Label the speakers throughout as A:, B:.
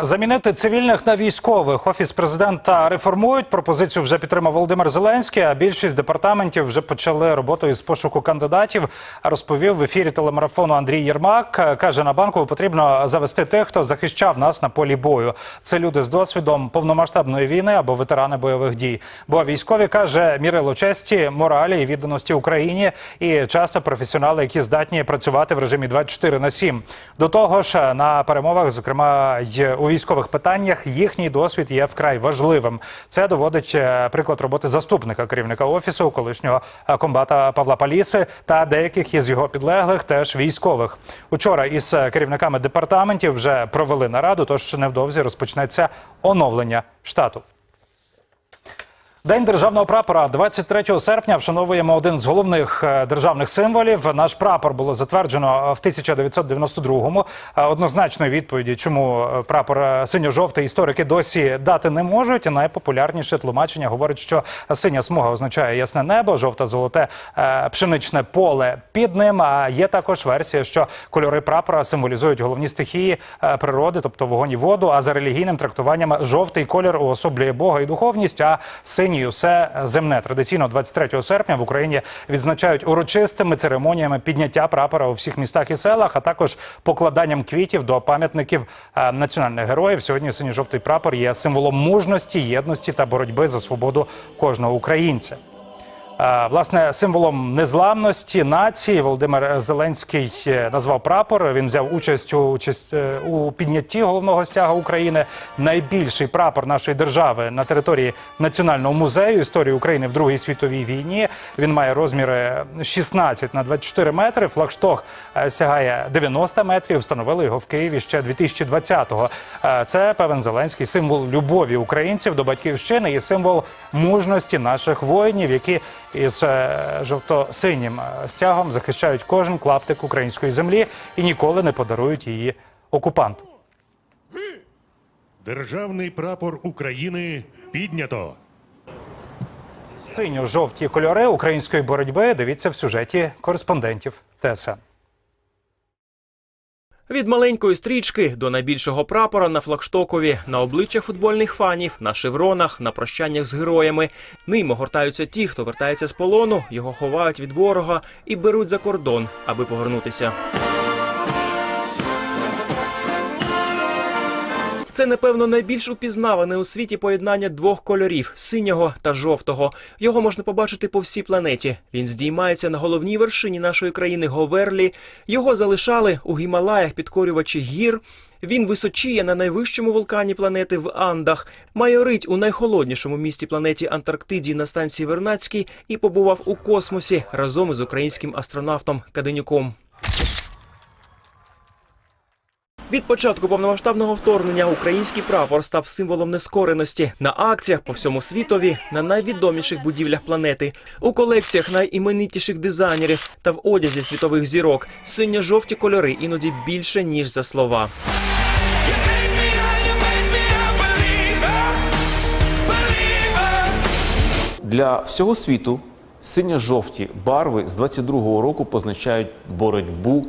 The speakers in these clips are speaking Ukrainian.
A: Замінити цивільних на військових офіс президента реформують. Пропозицію вже підтримав Володимир Зеленський. А більшість департаментів вже почали роботу із пошуку кандидатів. Розповів в ефірі телемарафону Андрій Єрмак. каже, на банку потрібно завести тих, хто захищав нас на полі бою. Це люди з досвідом повномасштабної війни або ветерани бойових дій. Бо військові каже мірило честі, моралі і відданості Україні, і часто професіонали, які здатні працювати в режимі 24 на 7. До того ж, на перемовах, зокрема й у військових питаннях, їхній досвід є вкрай важливим. Це доводить е, приклад роботи заступника керівника офісу, колишнього е, комбата Павла Паліси та деяких із його підлеглих, теж військових. Учора із е, керівниками департаментів вже провели нараду, тож невдовзі розпочнеться оновлення штату. День державного прапора 23 серпня вшановуємо один з головних е, державних символів. Наш прапор було затверджено в 1992-му. Е, Однозначної відповіді, чому е, прапор е, синьо-жовтий історики досі дати не можуть. Найпопулярніше тлумачення говорить, що синя смуга означає ясне небо, жовта золоте е, пшеничне поле під ним. А є також версія, що кольори прапора символізують головні стихії е, природи, тобто вогонь і воду. А за релігійним трактуванням жовтий колір уособлює Бога і духовність, а синій усе земне. Традиційно 23 серпня в Україні відзначають урочистими церемоніями підняття прапора у всіх містах і селах, а також покладанням квітів до пам'ятників е, національних героїв. Сьогодні синьо-жовтий прапор є символом мужності, єдності та боротьби за свободу кожного українця. Е, Власне, символом незламності нації Володимир Зеленський е, назвав прапор. Він взяв участь у участь е, у піднятті головного стяга України. Найбільший прапор нашої держави на території Національного музею історії України в Другій світовій війні. Він має розміри 16 на 24 метри. Флагшток сягає 90 метрів. Встановили його в Києві ще 2020-го. Е, Це певен Зеленський символ любові українців до батьківщини і символ мужності наших воїнів, які із е, жовто-синім е, стягом захищають кожен клаптик української землі і ніколи не подарують її окупанту.
B: Державний прапор України піднято.
A: Синьо-жовті кольори української боротьби. Дивіться в сюжеті кореспондентів ТСН.
C: Від маленької стрічки до найбільшого прапора на флагштокові, на обличчях футбольних фанів, на шевронах, на прощаннях з героями. Ним огортаються ті, хто вертається з полону, його ховають від ворога і беруть за кордон, аби повернутися. Це, напевно, найбільш упізнаване у світі поєднання двох кольорів синього та жовтого. Його можна побачити по всій планеті. Він здіймається на головній вершині нашої країни Говерлі. Його залишали у Гімалаях підкорювачі гір. Він височіє на найвищому вулкані планети в Андах, майорить у найхолоднішому місті планеті Антарктиді на станції Вернадській і побував у космосі разом із українським астронавтом Каденюком. Від початку повномасштабного вторгнення український прапор став символом нескореності на акціях по всьому світові, на найвідоміших будівлях планети, у колекціях найіменитіших дизайнерів та в одязі світових зірок. Синьо-жовті кольори іноді більше ніж за слова.
D: Для всього світу синьо-жовті барви з 22-го року позначають боротьбу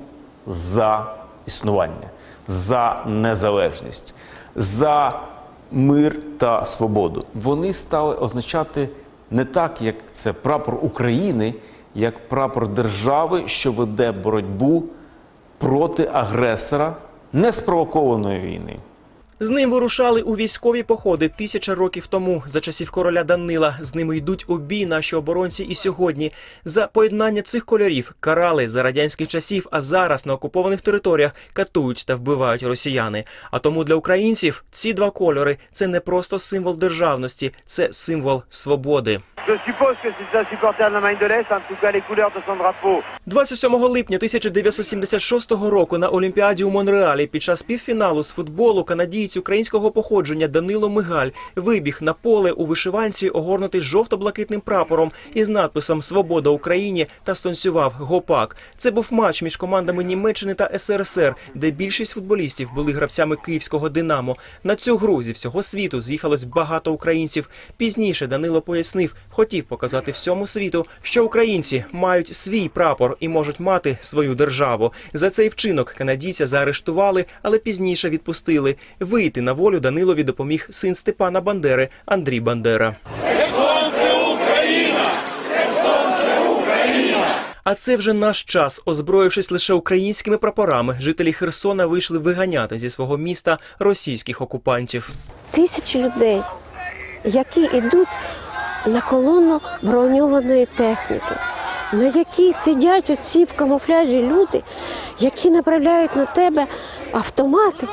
D: за існування, за незалежність, за мир та свободу. Вони стали означати не так, як це прапор України, як прапор держави, що веде боротьбу проти агресора неспровокованої війни.
C: З ним вирушали у військові походи тисяча років тому за часів короля Данила. З ними йдуть у бій наші оборонці і сьогодні. За поєднання цих кольорів карали за радянських часів, а зараз на окупованих територіях катують та вбивають росіяни. А тому для українців ці два кольори це не просто символ державності, це символ свободи.
E: Je suppose que c'est un supporter de la Marine de l'Est, en tout cas les couleurs de son drapeau.
C: 27 липня 1976 року на Олімпіаді у Монреалі під час півфіналу з футболу канадієць українського походження Данило Мигаль вибіг на поле у вишиванці, огорнутий жовто-блакитним прапором із надписом Свобода Україні та станцював гопак. Це був матч між командами Німеччини та СРСР, де більшість футболістів були гравцями київського Динамо. На цю гру зі всього світу з'їхалось багато українців. Пізніше Данило пояснив, хотів показати всьому світу, що українці мають свій прапор і можуть мати свою державу. За цей вчинок канадійця заарештували, але пізніше відпустили. Вийти на волю Данилові допоміг син Степана Бандери Андрій Бандера. А це вже наш час. Озброївшись лише українськими прапорами, жителі Херсона вийшли виганяти зі свого міста російських окупантів.
F: тисячі людей, які йдуть на колону броньованої техніки, на якій сидять оці в камуфляжі люди, які направляють на тебе автомати,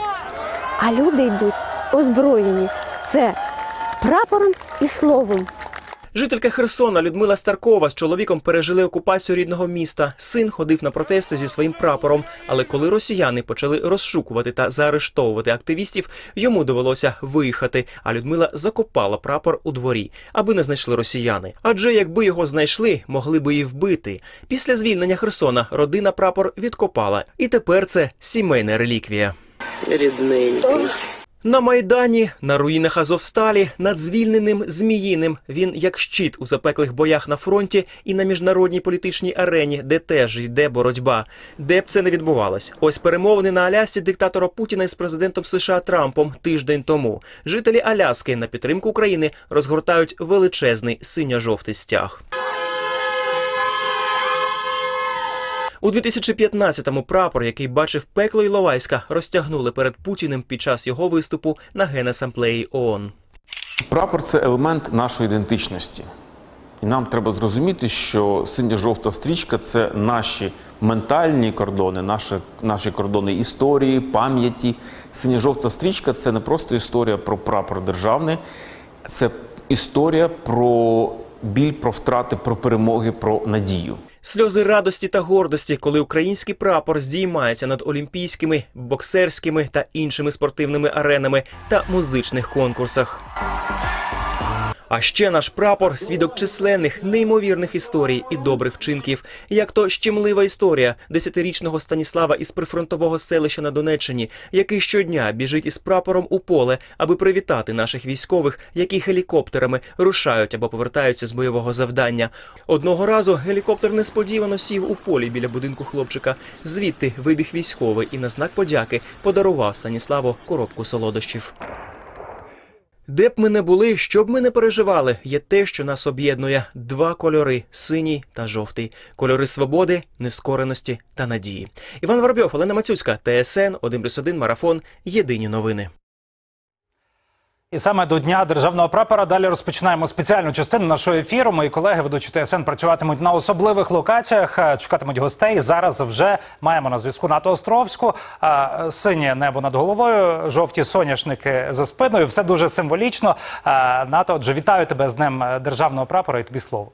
F: а люди йдуть озброєні. Це прапором і словом.
C: Жителька Херсона Людмила Старкова з чоловіком пережили окупацію рідного міста. Син ходив на протести зі своїм прапором. Але коли росіяни почали розшукувати та заарештовувати активістів, йому довелося виїхати. А Людмила закопала прапор у дворі, аби не знайшли росіяни. Адже якби його знайшли, могли би і вбити. Після звільнення Херсона родина прапор відкопала, і тепер це сімейна реліквія.
G: рідненький.
C: На майдані, на руїнах Азовсталі, над звільненим Зміїним. Він як щит у запеклих боях на фронті і на міжнародній політичній арені, де теж йде боротьба. Де б це не відбувалось. Ось перемовини на Алясці диктатора Путіна із президентом США Трампом тиждень тому. Жителі Аляски на підтримку України розгортають величезний синьо-жовтий стяг. У 2015-му прапор, який бачив пекло Іловайська, розтягнули перед Путіним під час його виступу на Генасамблеї ООН.
D: Прапор це елемент нашої ідентичності. І нам треба зрозуміти, що синьо-жовта стрічка це наші ментальні кордони, наші, наші кордони історії, пам'яті. Синьо-жовта стрічка це не просто історія про прапор державний, це історія про біль, про втрати, про перемоги, про надію.
C: Сльози радості та гордості, коли український прапор здіймається над олімпійськими, боксерськими та іншими спортивними аренами та музичних конкурсах. А ще наш прапор свідок численних неймовірних історій і добрих вчинків, як то щемлива історія десятирічного Станіслава із прифронтового селища на Донеччині, який щодня біжить із прапором у поле, аби привітати наших військових, які гелікоптерами рушають або повертаються з бойового завдання. Одного разу гелікоптер несподівано сів у полі біля будинку хлопчика. Звідти вибіг військовий і на знак подяки подарував Станіславу коробку солодощів. Де б ми не були, що б ми не переживали, є те, що нас об'єднує два кольори синій та жовтий. Кольори свободи, нескореності та надії. Іван Воробйов, Олена Мацюцька, ТСН 1+,1 Марафон. Єдині новини.
A: І саме до дня державного прапора далі розпочинаємо спеціальну частину нашого ефіру. Мої колеги ведучі ТСН працюватимуть на особливих локаціях, е, чекатимуть гостей. Зараз вже маємо на зв'язку НАТО Островську. Е, Синє небо над головою, жовті соняшники за спиною. Все дуже символічно. Е, НАТО, отже, вітаю тебе з днем державного прапора і тобі слово.